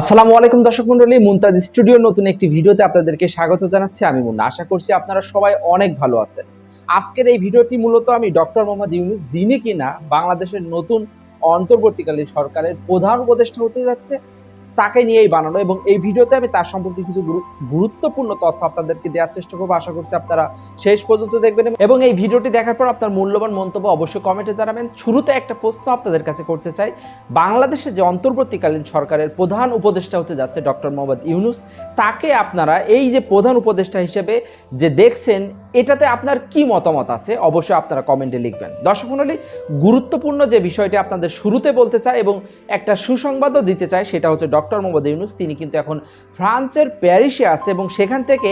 আসসালামু আলাইকুম দর্শক মন্ডলী, মুনতাজ স্টুডিওর নতুন একটি ভিডিওতে আপনাদেরকে স্বাগত জানাচ্ছি আমি মুন্না। আশা করছি আপনারা সবাই অনেক ভালো আছেন। আজকের এই ভিডিওটি মূলত আমি ডক্টর মোহাম্মদ ইউনুস, যিনি কিনা বাংলাদেশের নতুন অন্তর্বর্তীকালীন সরকারের প্রধান উপদেষ্টা হতে যাচ্ছে তাকে নিয়েই বানানো এবং এই ভিডিওতে আমি তার সম্পর্কে কিছু গুরুত্বপূর্ণ তথ্য আপনাদেরকে দেওয়ার চেষ্টা করব। আশা করছি আপনারা শেষ পর্যন্ত দেখবেন এবং এই ভিডিওটি দেখার পর আপনার মূল্যবান মন্তব্য অবশ্যই কমেন্টে জানাবেন। শুরুতে একটা প্রশ্ন আপনাদের কাছে করতে চাই। বাংলাদেশে যে অন্তর্বর্তীকালীন সরকারের প্রধান উপদেষ্টা হতে যাচ্ছে ডক্টর মোহাম্মদ ইউনুস, তাকে আপনারা এই যে প্রধান উপদেষ্টা হিসেবে যে দেখছেন এটাতে আপনার কি মতামত আছে? অবশ্যই আপনারা কমেন্টে লিখবেন। দর্শক মণ্ডলী, গুরুত্বপূর্ণ যে বিষয়টি আপনাদের শুরুতে বলতে চাই এবং একটা সুসংবাদও দিতে চাই, সেটা হচ্ছে ডক্টর মোহাম্মদ ইউনুস। তিনি কিন্তু এখন ফ্রান্সের প্যারিসে আছে এবং সেখান থেকে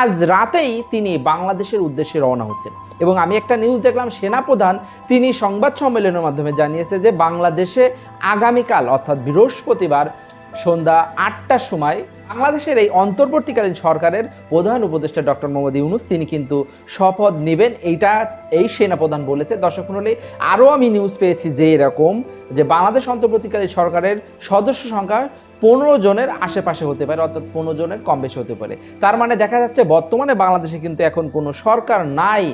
আজ রাতেই তিনি বাংলাদেশের উদ্দেশ্যে রওনা হচ্ছেন। এবং আমি একটা নিউজ দেখলাম, সেনাপ্রধান তিনি সংবাদ সম্মেলনের মাধ্যমে জানিয়েছে যে বাংলাদেশে আগামীকাল, অর্থাৎ বৃহস্পতিবার সন্ধ্যা আটটার সময় বাংলাদেশের এই অন্তর্বর্তীকালীন সরকারের প্রধান উপদেষ্টা ডক্টর মোহাম্মদ ইউনুস, তিনি কিন্তু শপথ নেবেন, এইটা এই সেনাপ্রধান বলেছে। দর্শক মন্ডলে, আরও আমি নিউজ পেয়েছি যে এরকম যে বাংলাদেশ অন্তর্বর্তীকালীন সরকারের সদস্য সংখ্যা পনেরো জনের আশেপাশে হতে পারে, অর্থাৎ পনেরো জনের কম বেশি হতে পারে। তার মানে দেখা যাচ্ছে বর্তমানে বাংলাদেশে কিন্তু এখন কোনো সরকার নাই।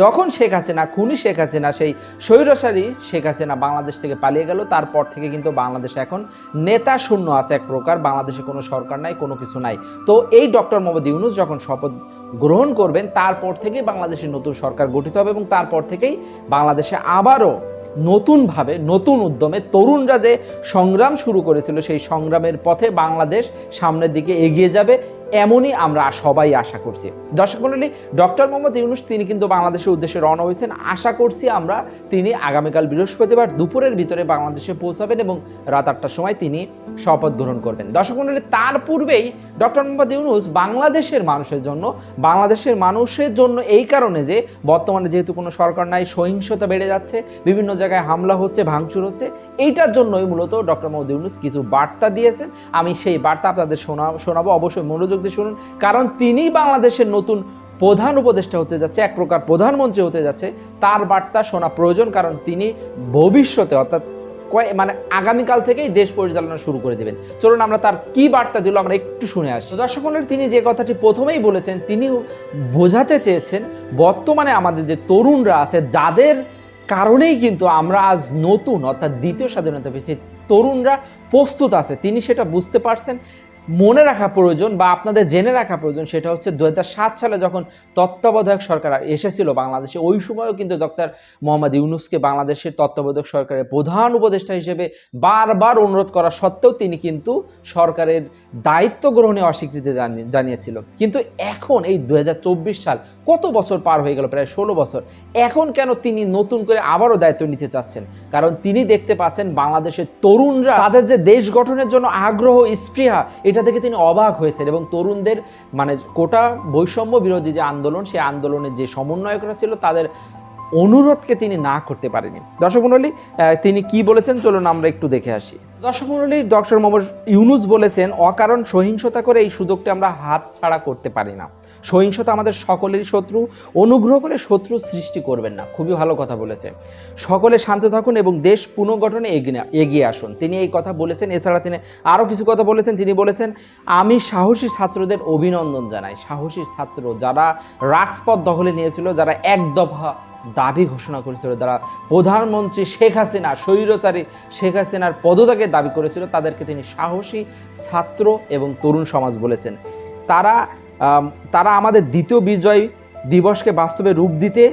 যখন শেখ হাসিনা, খুনি শেখ হাসিনা, সেই স্বৈরশালী শেখ হাসিনা বাংলাদেশ থেকে পালিয়ে গেল, তারপর থেকে কিন্তু বাংলাদেশে এখন নেতা শূন্য আছে এক প্রকার, বাংলাদেশে কোনো সরকার নাই, কোনো কিছু নাই। তো এই ডক্টর মোহাম্মদ ইউনুস যখন শপথ গ্রহণ করবেন, তারপর থেকেই বাংলাদেশের নতুন সরকার গঠিত হবে এবং তারপর থেকেই বাংলাদেশে আবারও নতুনভাবে, নতুন উদ্যমে তরুণরা যে সংগ্রাম শুরু করেছিল, সেই সংগ্রামের পথে বাংলাদেশ সামনের দিকে এগিয়ে যাবে। এমনই আমরা সবাই আশা করছি। দর্শক মন্ডলী ডক্টর মোহাম্মদ ইউনুস, তিনি কিন্তু বাংলাদেশের উদ্দেশ্যে রওনা হয়েছেন। আশা করছি আমরা তিনি আগামীকাল বৃহস্পতিবার দুপুরের ভিতরে বাংলাদেশে পৌঁছাবেন এবং রাত আটটার সময় তিনি শপথ গ্রহণ করবেন। দর্শক মন্ডলী তার পূর্বেই ডক্টর মোহাম্মদ ইউনুস বাংলাদেশের মানুষের জন্য, বাংলাদেশের মানুষের জন্য এই কারণে যে বর্তমানে যেহেতু কোনো সরকার নাই, সহিংসতা বেড়ে যাচ্ছে, বিভিন্ন জায়গায় হামলা হচ্ছে, ভাঙচুর হচ্ছে, এইটার জন্যই মূলত ডক্টর মোহাম্মদ ইউনুস কিছু বার্তা দিয়েছেন। আমি সেই বার্তা আপনাদের শোনা শোনাবো, অবশ্যই মনোযোগ দিয়ে শুনুন। কারণ তিনি বাংলাদেশের নতুন প্রধান উপদেষ্টা হতে যাচ্ছে, এক প্রকার প্রধানমন্ত্রী হতে যাচ্ছে। তার বার্তা শোনা প্রয়োজন, কারণ তিনি ভবিষ্যতে, অর্থাৎ কয় মানে আগামীকাল থেকেই দেশ পরিচালনা শুরু করে দেবেন। চলুন আমরা তার কি বার্তা দিল আমরা একটু শুনে আসি। দর্শক তিনি যে কথাটি প্রথমেই বলেছেন, তিনি বোঝাতে চেয়েছেন, বর্তমানে আমাদের যে তরুণরা আছে, যাদের কারণেই কিন্তু আমরা আজ নতুন, অর্থাৎ দ্বিতীয় স্বাধীনতা পেয়েছি তরুণরা প্রস্তুত আছে। তিনি সেটা বুঝতে পারছেন। মনে রাখা প্রয়োজন বা আপনাদের জেনে রাখা প্রয়োজন সেটা হচ্ছে দু হাজার সাত সালে যখন তত্ত্বাবধায়ক সরকার এসেছিল বাংলাদেশে, ওই সময়ও কিন্তু ডক্টর মোহাম্মদ ইউনুসকে বাংলাদেশের তত্ত্বাবধায়ক সরকারের প্রধান উপদেষ্টা হিসেবে বারবার অনুরোধ করা সত্ত্বেও তিনি কিন্তু সরকারের দায়িত্ব গ্রহণে অস্বীকৃতি জানি- জানিয়েছিল। কিন্তু এখন এই দু হাজার চব্বিশ সাল কত বছর পার হয়ে গেল? প্রায় ষোলো বছর। এখন কেন তিনি নতুন করে আবারও দায়িত্ব নিতে চাচ্ছেন? কারণ তিনি দেখতে পাচ্ছেন বাংলাদেশের তরুণরা তাদের যে দেশ গঠনের জন্য আগ্রহ, স্পৃহা এটা থেকে তিনি অবাক হয়েছেন এবং তরুণদের মানে কোটা বৈষম্য বিরোধী যে আন্দোলন সেই আন্দোলনের যে সমন্বয়করা ছিল তাদের অনুরোধকে তিনি না করতে পারেনি দর্শক মণ্ডলী আহ, তিনি কি বলেছেন? চলুন আমরা একটু দেখে আসি। দর্শক মণ্ডলী ডক্টর মোহাম্মদ ইউনুস বলেছেন অকারণ সহিংসতা করে এই সুযোগটা আমরা হাত ছাড়া করতে পারি না। সহিংসতা আমাদের সকলেরই শত্রু, অনুগ্রহ করে শত্রু সৃষ্টি করবেন না। খুবই ভালো কথা বলেছে। সকলে শান্ত থাকুন এবং দেশ পুনর্গঠনে এগিয়ে আসুন। তিনি এই কথা বলেছেন, এছাড়া তিনি আরও কিছু কথা বলেছেন। তিনি বলেছেন, আমি সাহসী ছাত্রদের অভিনন্দন জানাই। সাহসী ছাত্র যারা রাজপথ দখলে নিয়েছিল, যারা এক দফা দাবি ঘোষণা করেছিল, যারা প্রধানমন্ত্রী শেখ হাসিনা, স্বৈরচারী শেখ হাসিনার পদত্যাগের দাবি করেছিল, তাদেরকে তিনি সাহসী ছাত্র এবং তরুণ সমাজ বলেছেন। তারা তারা আমাদের দ্বিতীয় বিজয় দিবসকে বাস্তবে রূপ দিতে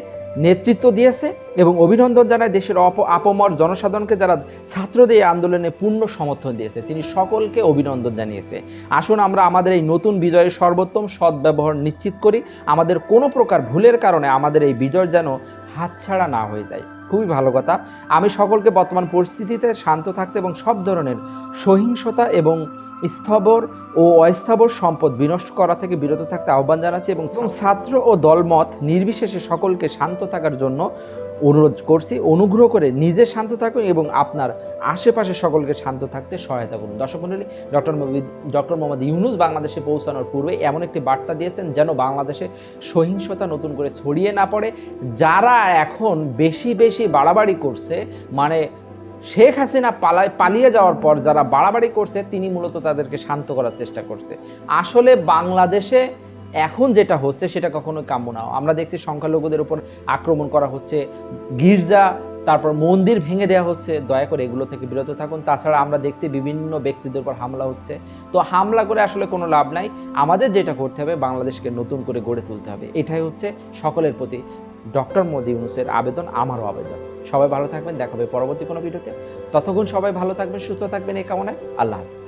নেতৃত্ব দিয়েছে এবং অভিনন্দন জানায় দেশের অপ আপমর জনসাধারণকে যারা ছাত্রদের এই আন্দোলনে পূর্ণ সমর্থন দিয়েছে। তিনি সকলকে অভিনন্দন জানিয়েছে। আসুন আমরা আমাদের এই নতুন বিজয়ের সর্বোত্তম সদ্ব্যবহার নিশ্চিত করি। আমাদের কোনো প্রকার ভুলের কারণে আমাদের এই বিজয় যেন হাতছাড়া না হয়ে যায়। খুবই ভালো কথা। আমি সকলকে বর্তমান পরিস্থিতিতে শান্ত থাকতে এবং সব ধরনের সহিংসতা এবং স্থবর ও অস্থাবর সম্পদ বিনষ্ট করা থেকে বিরত থাকতে আহ্বান জানাচ্ছি এবং ছাত্র ও দলমত নির্বিশেষে সকলকে শান্ত থাকার জন্য অনুরোধ করছি, অনুগ্রহ করে নিজে শান্ত থাকুন এবং আপনার আশেপাশে সকলকে শান্ত থাকতে সহায়তা করুন। দর্শক মন্ডলী ডক্টর ডক্টর মোহাম্মদ ইউনুস বাংলাদেশে পৌঁছানোর পূর্বে এমন একটি বার্তা দিয়েছেন যেন বাংলাদেশে সহিংসতা নতুন করে ছড়িয়ে না পড়ে। যারা এখন বেশি বেশি বাড়াবাড়ি করছে মানে শেখ হাসিনা পালায় পালিয়ে যাওয়ার পর যারা বাড়াবাড়ি করছে, তিনি মূলত তাদেরকে শান্ত করার চেষ্টা করছে। আসলে বাংলাদেশে এখন যেটা হচ্ছে সেটা কখনো কাম্য না। আমরা দেখছি সংখ্যালঘুদের উপর আক্রমণ করা হচ্ছে, গির্জা, তারপর মন্দির ভেঙে দেওয়া হচ্ছে, দয়া করে এগুলো থেকে বিরত থাকুন। তাছাড়া আমরা দেখছি বিভিন্ন ব্যক্তিদের উপর হামলা হচ্ছে। তো হামলা করে আসলে কোনো লাভ নাই। আমাদের যেটা করতে হবে, বাংলাদেশকে নতুন করে গড়ে তুলতে হবে। এটাই হচ্ছে সকলের প্রতি ডক্টর মোদি ইউনুসের আবেদন, আমারও আবেদন। সবাই ভালো থাকবেন, দেখাবে পরবর্তী কোনো ভিডিওতে। ততক্ষণ সবাই ভালো থাকবেন, সুস্থ থাকবেন এই কামনায়। আল্লাহ হাফিজ।